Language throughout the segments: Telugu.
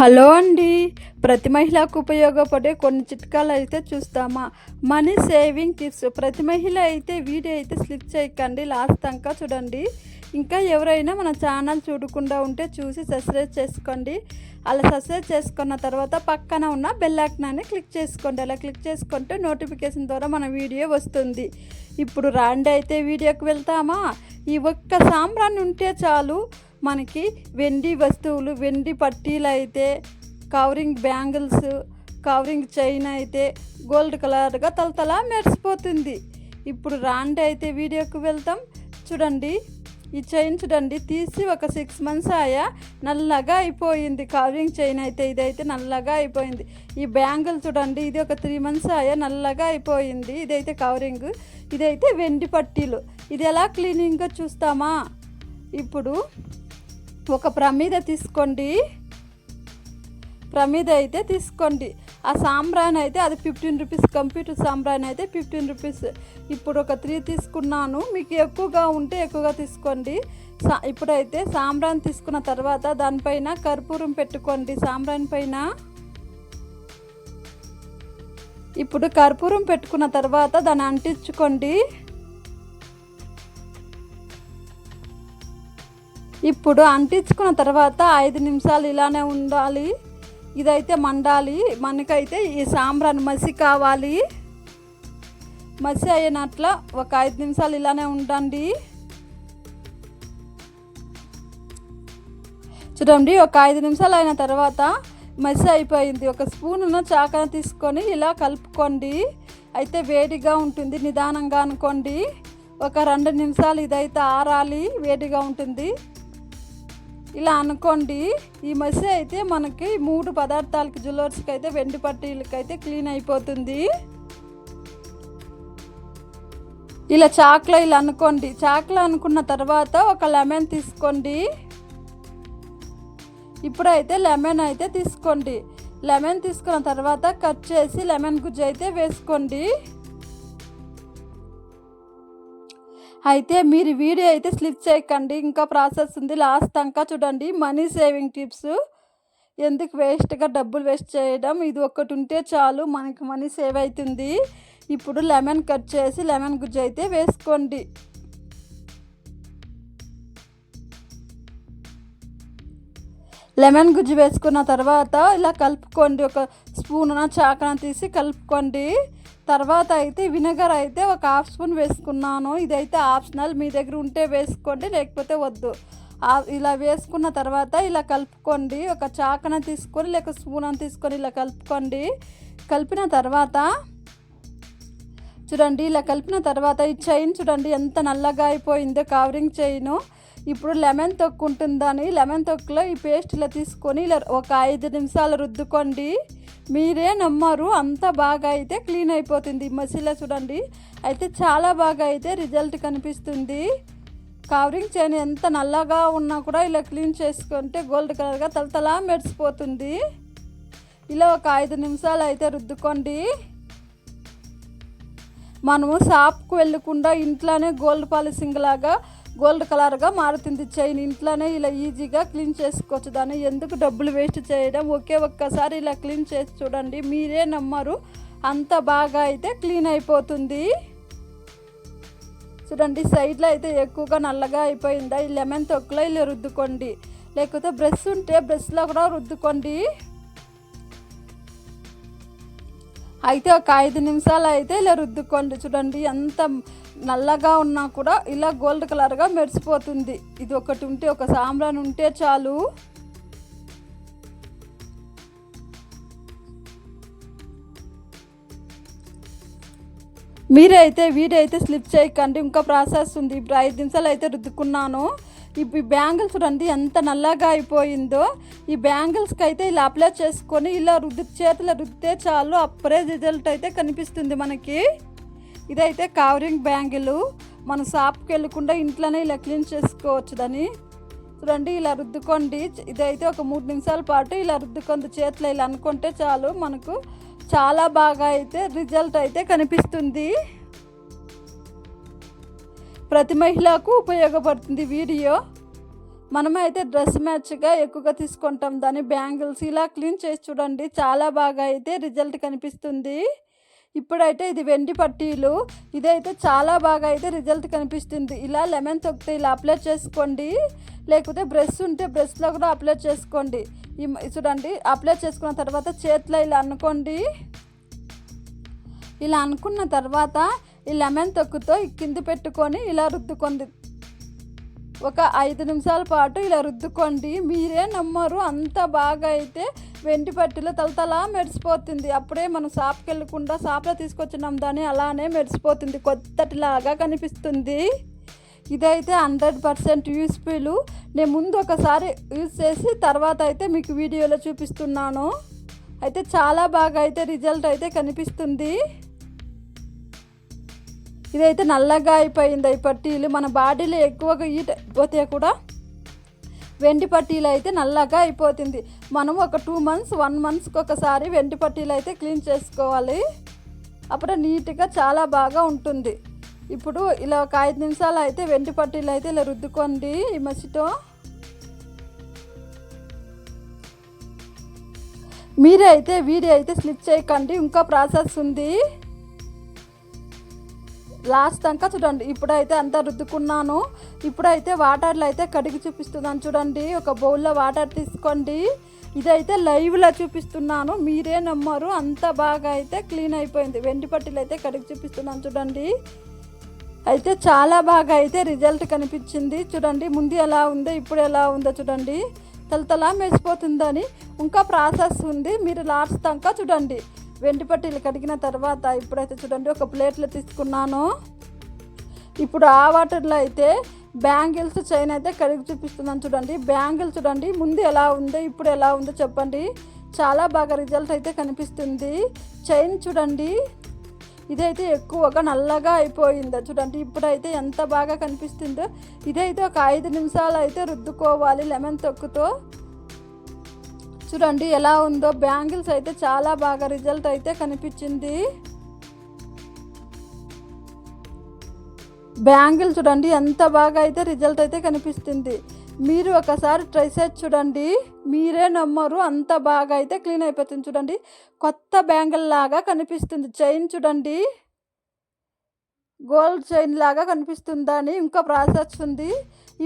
హలో అండి. ప్రతి మహిళకు ఉపయోగపడే కొన్ని చిట్కాలు అయితే చూస్తామా? Money saving tips. ప్రతి మహిళ అయితే వీడియో అయితే స్లిప్ చేయకండి. లాస్ట్ దాకా చూడండి. ఇంకా ఎవరైనా మన ఛానల్ చూడకుండా ఉంటే చూసి సబ్స్క్రైబ్ చేసుకోండి. అలా సబ్స్క్రైబ్ చేసుకున్న తర్వాత పక్కన ఉన్న బెల్ క్లిక్ చేసుకోండి. అలా క్లిక్ చేసుకుంటే నోటిఫికేషన్ ద్వారా మన వీడియో వస్తుంది. ఇప్పుడు రాండి అయితే వీడియోకి వెళ్తామా? ఈ ఒక్క సాంబ్రాన్ని ఉంటే చాలు. మనకి వెండి వస్తువులు వెండి పట్టీలు అయితే కవరింగ్ బ్యాంగిల్స్ కవరింగ్ చైన్ అయితే గోల్డ్ కలర్గా తలతలా మెరిసిపోతుంది. ఇప్పుడు రాండి అయితే వీడియోకి వెళ్తాం. చూడండి ఈ చైన్ చూడండి తీసి ఒక సిక్స్ మంత్స్ ఆయా నల్లగా అయిపోయింది. కవరింగ్ చైన్ అయితే ఇదైతే నల్లగా అయిపోయింది. ఈ బ్యాంగిల్ చూడండి ఇది ఒక త్రీ మంత్స్ ఆయా నల్లగా అయిపోయింది. ఇదైతే కవరింగ్ ఇదైతే వెండి పట్టీలు. ఇది ఎలా క్లీనింగ్గా చూస్తామా? ఇప్పుడు ఒక ప్రమీద తీసుకోండి. ప్రమీద అయితే తీసుకోండి. ఆ సాంబ్రాన్ అయితే అది ఫిఫ్టీన్ రూపీస్ కంప్యూటర్ సాంబ్రాన్ అయితే ఫిఫ్టీన్ రూపీస్ ఇప్పుడు ఒక త్రీ తీసుకున్నాను. మీకు ఎక్కువగా ఉంటే ఎక్కువగా తీసుకోండి. సా ఇప్పుడైతే సాంబ్రాన్ తీసుకున్న తర్వాత దానిపైన కర్పూరం పెట్టుకోండి. సాంబ్రాన్ పైన. ఇప్పుడు కర్పూరం పెట్టుకున్న తర్వాత దాన్ని అంటించుకోండి. ఇప్పుడు అంటించుకున్న తర్వాత ఐదు నిమిషాలు ఇలానే ఉండాలి. ఇదైతే మండాలి. మనకైతే ఈ సాంబ్రాన్ మసి కావాలి. మసి అయినట్ల ఒక ఐదు నిమిషాలు ఇలానే ఉండండి. చూడండి ఒక ఐదు నిమిషాలు అయిన తర్వాత మసి అయిపోయింది. ఒక స్పూన్ను చాకన తీసుకొని ఇలా కలుపుకోండి. అయితే వేడిగా ఉంటుంది నిదానంగా అనుకోండి. ఒక రెండు నిమిషాలు ఇదైతే ఆరాలి వేడిగా ఉంటుంది. ఇలా అనుకోండి ఈ మసి అయితే మనకి మూడు పదార్థాలకి జ్యువెలర్స్కి అయితే వెండి పట్టీలకి అయితే క్లీన్ అయిపోతుంది. ఇలా చాక్లో ఇలా అనుకోండి చాక్లో అనుకున్న తర్వాత ఒక లెమన్ తీసుకోండి. ఇప్పుడైతే లెమన్ అయితే తీసుకోండి. లెమన్ తీసుకున్న తర్వాత కట్ చేసి లెమన్ గుజ్జు అయితే వేసుకోండి. అయితే మీరు వీడియో అయితే స్లిప్ చేయకండి ఇంకా ప్రాసెస్ ఉంది. లాస్ట్ దాకా చూడండి. Money saving tips. ఎందుకు వేస్ట్గా డబ్బులు వేస్ట్ చేయడం? ఇది ఒక్కటి ఉంటే చాలు మనకి మనీ సేవ్ అవుతుంది. ఇప్పుడు లెమన్ కట్ చేసి లెమన్ గుజ్జు అయితే వేసుకోండి. లెమన్ గుజ్జు వేసుకున్న తర్వాత ఇలా కలుపుకోండి. ఒక స్పూన్ చాకన తీసి కలుపుకోండి. తర్వాత అయితే వినగర్ అయితే ఒక హాఫ్ స్పూన్ వేసుకున్నాను. ఇదైతే ఆప్షనల్. మీ దగ్గర ఉంటే వేసుకోండి లేకపోతే వద్దు. ఇలా వేసుకున్న తర్వాత ఇలా కలుపుకోండి. ఒక చాకన తీసుకొని లేక స్పూన్ అని తీసుకొని ఇలా కలుపుకోండి. కలిపిన తర్వాత చూడండి ఇలా కలిపిన తర్వాత ఈ చైన్ చూడండి ఎంత నల్లగా అయిపోయిందో కవరింగ్ చైన్. ఇప్పుడు లెమన్ తొక్కు ఉంటుందని లెమన్ తొక్కులో ఈ పేస్ట్ ఇలా తీసుకొని ఇలా ఒక ఐదు నిమిషాలు రుద్దుకోండి. మీరే నమ్మరు అంత బాగా అయితే క్లీన్ అయిపోతుంది. మసిలా చూడండి అయితే చాలా బాగా అయితే రిజల్ట్ కనిపిస్తుంది. కవరింగ్ చైన్ ఎంత నల్లగా ఉన్నా కూడా ఇలా క్లీన్ చేసుకుంటే గోల్డ్ కలర్గా తలతలా మెరిసిపోతుంది. ఇలా ఒక ఐదు నిమిషాలు అయితే రుద్దుకోండి. మనము షాప్కు వెళ్ళకుండా ఇంట్లోనే గోల్డ్ పాలిసింగ్ లాగా గోల్డ్ కలర్గా మారుతుంది. చైన్ ఇంట్లోనే ఇలా ఈజీగా క్లీన్ చేసుకోవచ్చు. దాన్ని ఎందుకు డబ్బులు వేస్ట్ చేయడం? ఒకే ఒక్కసారి ఇలా క్లీన్ చేసి చూడండి. మీరే నమ్మరు. అంత బాగా అయితే క్లీన్ అయిపోతుంది. చూడండి సైడ్లో అయితే ఎక్కువగా నల్లగా అయిపోయిందా? ఈ లెమన్ తొక్కులో ఇలా రుద్దుకోండి. లేకపోతే బ్రష్ ఉంటే బ్రష్లో కూడా రుద్దుకోండి. అయితే ఒక ఐదు నిమిషాలు అయితే ఇలా రుద్దుకోండి. చూడండి ఎంత నల్లగా ఉన్నా కూడా ఇలా గోల్డ్ కలర్గా మెరిసిపోతుంది. ఇది ఒకటి ఉంటే ఒక సాంబ్రాన్ ఉంటే చాలు. మీరైతే వీడైతే స్లిప్ చేయకండి. ఇంకా ప్రాసెస్ ఉంది. ఇప్పుడు ఐదు నిమిషాలు అయితే రుద్దుకున్నాను. ఇప్పుడు ఈ బ్యాంగిల్స్ చూడండి ఎంత నల్లగా అయిపోయిందో. ఈ బ్యాంగిల్స్కి అయితే ఇలా అప్లై చేసుకొని ఇలా రుద్ది చేతులు రుద్దితే చాలు. అప్పుడే రిజల్ట్ అయితే కనిపిస్తుంది మనకి. ఇదైతే కవరింగ్ బ్యాంగిల్ మన షాప్కి వెళ్ళకుండా ఇంట్లోనే ఇలా క్లీన్ చేసుకోవచ్చు దాన్ని. చూడండి ఇలా రుద్దుకోండి. ఇదైతే ఒక మూడు నిమిషాల పాటు ఇలా రుద్దుకొంది చేతులు ఇలా అనుకుంటే చాలు మనకు చాలా బాగా అయితే రిజల్ట్ అయితే కనిపిస్తుంది. ప్రతి మహిళకు ఉపయోగపడుతుంది వీడియో. మనమైతే డ్రెస్ మ్యాచ్గా ఎక్కువగా తీసుకుంటాం. దాని బ్యాంగిల్స్ ఇలా క్లీన్ చేసి చూడండి. చాలా బాగా అయితే రిజల్ట్ కనిపిస్తుంది. ఇప్పుడైతే ఇది వెండి పట్టీలు. ఇదైతే చాలా బాగా అయితే రిజల్ట్ కనిపిస్తుంది. ఇలా లెమన్ తొక్కితే ఇలా అప్లై చేసుకోండి. లేకపోతే బ్రష్ ఉంటే బ్రష్లో కూడా అప్లై చేసుకోండి. ఈ చూడండి అప్లై చేసుకున్న తర్వాత చేతిలో ఇలా అనుకోండి. ఇలా అనుకున్న తర్వాత ఈ లెమన్ తొక్కుతో కింద పెట్టుకొని ఇలా రుద్దుకోండి. ఒక ఐదు నిమిషాల పాటు ఇలా రుద్దుకోండి. మీరే నమ్మరు. అంత బాగా అయితే వెంటి పట్టిలో తలతలా మెరిసిపోతుంది. అప్పుడే మనం షాప్కి వెళ్ళకుండా షాప్లో తీసుకొచ్చినాం దాన్ని అలానే మెరిసిపోతుంది. కొత్తటిలాగా కనిపిస్తుంది. ఇదైతే హండ్రెడ్ పర్సెంట్ యూస్ఫుల్. నేను ముందు ఒకసారి యూజ్ చేసి తర్వాత అయితే మీకు వీడియోలో చూపిస్తున్నాను. అయితే చాలా బాగా అయితే రిజల్ట్ అయితే కనిపిస్తుంది. ఇదైతే నల్లగా అయిపోయింది ఈ పట్టీలు. మన బాడీలో ఎక్కువగా హీట్ అయిపోతే కూడా వెండి పట్టీలు అయితే నల్లగా అయిపోతుంది. మనం ఒక టూ మంత్స్ వన్ మంత్స్కి ఒకసారి వెండి పట్టీలు అయితే క్లీన్ చేసుకోవాలి. అప్పుడు నీట్గా చాలా బాగా ఉంటుంది. ఇప్పుడు ఇలా ఒక ఐదు నిమిషాలు అయితే వెండి పట్టీలు అయితే ఇలా రుద్దుకోండి ఈ మసితో. మీరే అయితే వీడియో అయితే స్లిప్ చేయకండి. ఇంకా ప్రాసెస్ ఉంది. లాస్ట్ దాకా చూడండి. ఇప్పుడైతే అంతా రుద్దుకున్నాను. ఇప్పుడైతే వాటర్లో అయితే కడిగి చూపిస్తున్నాను. చూడండి ఒక బౌల్లో వాటర్ తీసుకోండి. ఇదైతే లైవ్లో చూపిస్తున్నాను. మీరే నమ్మరు. అంత బాగా అయితే క్లీన్ అయిపోయింది. వెండి పట్టీలు అయితే కడిగి చూపిస్తున్నాను చూడండి. అయితే చాలా బాగా అయితే రిజల్ట్ కనిపించింది. చూడండి ముందు ఎలా ఉందో ఇప్పుడు ఎలా ఉందో చూడండి. తలతలా మెసిపోతుందని ఇంకా ప్రాసెస్ ఉంది. మీరు లాస్ట్ దాకా చూడండి. వెండి పట్టీలు కడిగిన తర్వాత ఇప్పుడైతే చూడండి ఒక ప్లేట్లో తీసుకున్నాను. ఇప్పుడు ఆ వాటర్లో అయితే బ్యాంగిల్స్ చైన్ అయితే కడిగి చూపిస్తున్నాను చూడండి. బ్యాంగిల్ చూడండి ముందు ఎలా ఉందో ఇప్పుడు ఎలా ఉందో చెప్పండి. చాలా బాగా రిజల్ట్ అయితే కనిపిస్తుంది. చైన్ చూడండి ఇదైతే ఎక్కువగా నల్లగా అయిపోయింది చూడండి. ఇప్పుడైతే ఎంత బాగా కనిపిస్తుందో ఇదైతే ఒక ఐదు నిమిషాలు అయితే రుద్దుకోవాలి లెమన్ తొక్కుతో. చూడండి ఎలా ఉందో. బ్యాంగిల్స్ అయితే చాలా బాగా రిజల్ట్ అయితే కనిపించింది. బ్యాంగిల్ చూడండి ఎంత బాగా అయితే రిజల్ట్ అయితే కనిపిస్తుంది. మీరు ఒకసారి ట్రై చేసి చూడండి. మీరే నమ్మరు అంత బాగా అయితే క్లీన్ అయిపోతుంది చూడండి. కొత్త బ్యాంగిల్ లాగా కనిపిస్తుంది. చైన్ చూడండి. గోల్డ్ చైన్ లాగా కనిపిస్తుందని ఇంకా ప్రాసెస్ ఉంది.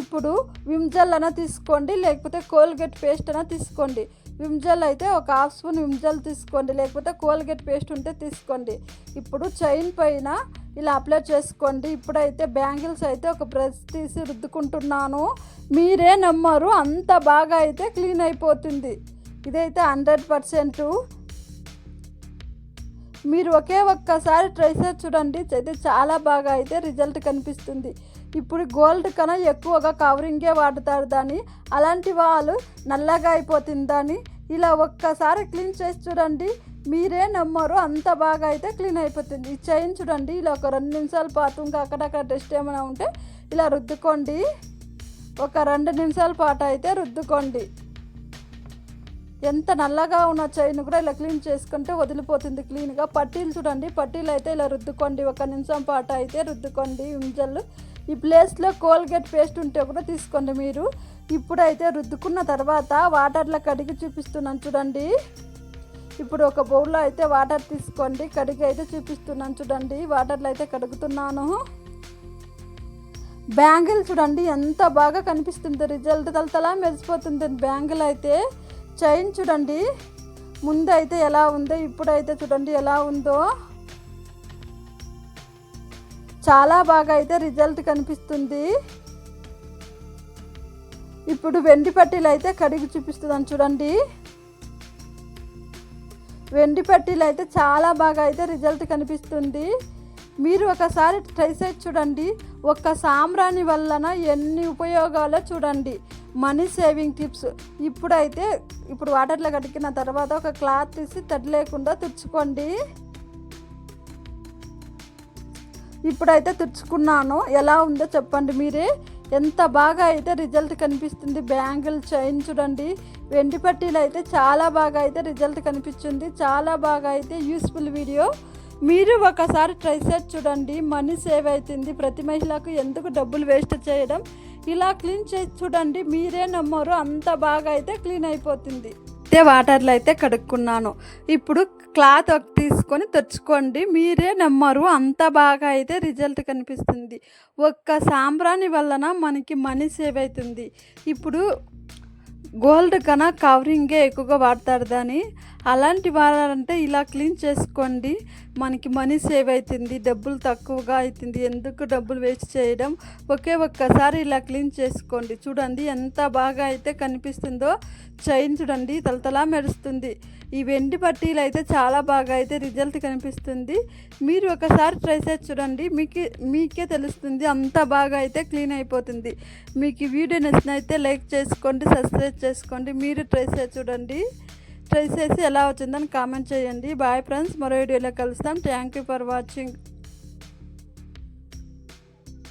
ఇప్పుడు విమ్జల్ అయినా తీసుకోండి లేకపోతే కోల్గేట్ పేస్ట్ అయినా తీసుకోండి. విమ్ జెల్ అయితే ఒక హాఫ్ స్పూన్ విమ్ జెల్ తీసుకోండి. లేకపోతే కోల్గేట్ పేస్ట్ ఉంటే తీసుకోండి. ఇప్పుడు చైన్ పైన ఇలా అప్లై చేసుకోండి. ఇప్పుడైతే బ్యాంగిల్స్ అయితే ఒక బ్రష్ తీసి రుద్దుకుంటున్నాను. మీరే నమ్మరు. అంత బాగా అయితే క్లీన్ అయిపోతుంది. ఇదైతే హండ్రెడ్ పర్సెంట్. మీరు ఒకే ఒక్కసారి ట్రై చేసి చూడండి. అయితే చాలా బాగా అయితే రిజల్ట్ కనిపిస్తుంది. ఇప్పుడు గోల్డ్ కన్నా ఎక్కువగా కవరింగే వాడతారు దాన్ని. అలాంటి వాళ్ళు నల్లగా అయిపోతుంది దాన్ని. ఇలా ఒక్కసారి క్లీన్ చేసి చూడండి. మీరే నమ్మరు అంత బాగా అయితే క్లీన్ అయిపోతుంది. ఈ చైన్ చూడండి ఇలా ఒక రెండు నిమిషాల పాటు ఇంకా అక్కడక్కడ టెస్ట్ ఏమైనా ఉంటే ఇలా రుద్దుకోండి. ఒక రెండు నిమిషాల పాటు అయితే రుద్దుకోండి. ఎంత నల్లగా ఉన్న చైన్ కూడా ఇలా క్లీన్ చేసుకుంటే వదిలిపోతుంది క్లీన్గా. పట్టీలు చూడండి పట్టీలు అయితే ఇలా రుద్దుకోండి. ఒక నిమిషం పాటు అయితే రుద్దుకోండి. ఉంజల్ ఈ ప్లేస్లో కోల్గేట్ పేస్ట్ ఉంటే కూడా తీసుకోండి మీరు. ఇప్పుడైతే రుద్దుకున్న తర్వాత వాటర్లో కడిగి చూపిస్తున్నాను చూడండి. ఇప్పుడు ఒక బౌల్లో అయితే వాటర్ తీసుకోండి. కడిగి అయితే చూపిస్తున్నాను చూడండి. వాటర్లో అయితే కడుగుతున్నాను. బ్యాంగిల్ చూడండి ఎంత బాగా కనిపిస్తుంది. రిజల్ట్ తలతలా మెరిసిపోతుంది. బ్యాంగిల్ అయితే చైన్ చూడండి. ముందు అయితే ఎలా ఉందో ఇప్పుడైతే చూడండి ఎలా ఉందో. చాలా బాగా అయితే రిజల్ట్ కనిపిస్తుంది. ఇప్పుడు వెండి పట్టీలు అయితే కడిగి చూపిస్తుందని చూడండి. వెండి పట్టీలు అయితే చాలా బాగా అయితే రిజల్ట్ కనిపిస్తుంది. మీరు ఒకసారి ట్రై చేసి చూడండి. ఒక్క సాంబ్రాణి వలన ఎన్ని ఉపయోగాలో చూడండి. Money saving tips. ఇప్పుడైతే ఇప్పుడు వాటర్లో కడిగిన తర్వాత ఒక క్లాత్ తీసి తడి లేకుండా తుడుచుకోండి. ఇప్పుడైతే తెచ్చుకున్నాను. ఎలా ఉందో చెప్పండి మీరే. ఎంత బాగా అయితే రిజల్ట్ కనిపిస్తుంది. బ్యాంగిల్ చైన్ చూడండి. వెండి పట్టీలు అయితే చాలా బాగా అయితే రిజల్ట్ కనిపించింది. చాలా బాగా అయితే యూస్ఫుల్ వీడియో మీరు ఒకసారి ట్రై చేసి చూడండి. మనీ సేవ్ అవుతుంది ప్రతి మహిళకు ఎందుకు డబ్బులు వేస్ట్ చేయడం? ఇలా క్లీన్ చేసి చూడండి. మీరే నమ్మరు. అంత బాగా అయితే క్లీన్ అయిపోతుంది. అయితే వాటర్లో అయితే కడుక్కున్నాను. ఇప్పుడు క్లాత్ ఒక తీసుకొని తెచ్చుకోండి మీరే నమ్మరు. అంత బాగా అయితే రిజల్ట్ కనిపిస్తుంది. ఒక్క సాంబ్రాణి వలన మనకి మనీ సేవ్ అవుతుంది. ఇప్పుడు గోల్డ్ కన్నా కవరింగే ఎక్కువగా వాడతారు దాన్ని అలాంటి వాడాలంటే ఇలా క్లీన్ చేసుకోండి. మనకి మనీ సేవ్ అవుతుంది డబ్బులు తక్కువగా అవుతుంది ఎందుకు డబ్బులు వేస్ట్ చేయడం? ఒకే ఒక్కసారి ఇలా క్లీన్ చేసుకోండి. చూడండి ఎంత బాగా అయితే కనిపిస్తుందో. చైన్ చూడండి తలతలా మెరుస్తుంది. ఈ వెండి పట్టీలు అయితే చాలా బాగా అయితే రిజల్ట్ కనిపిస్తుంది. మీరు ఒకసారి ట్రై చేసి చూడండి. మీకు మీకే తెలుస్తుంది అంత బాగా అయితే క్లీన్ అయిపోతుంది. మీకు ఈ వీడియో నచ్చినైతే లైక్ చేసుకోండి సబ్స్క్రైబ్ చేసుకోండి. మీరు ట్రై చేసి చూడండి. ట్రై చేసి ఎలా వచ్చిందని కామెంట్ చేయండి. బాయ్ ఫ్రెండ్స్ మరో వీడియోలో కలుస్తాం. Thank you for watching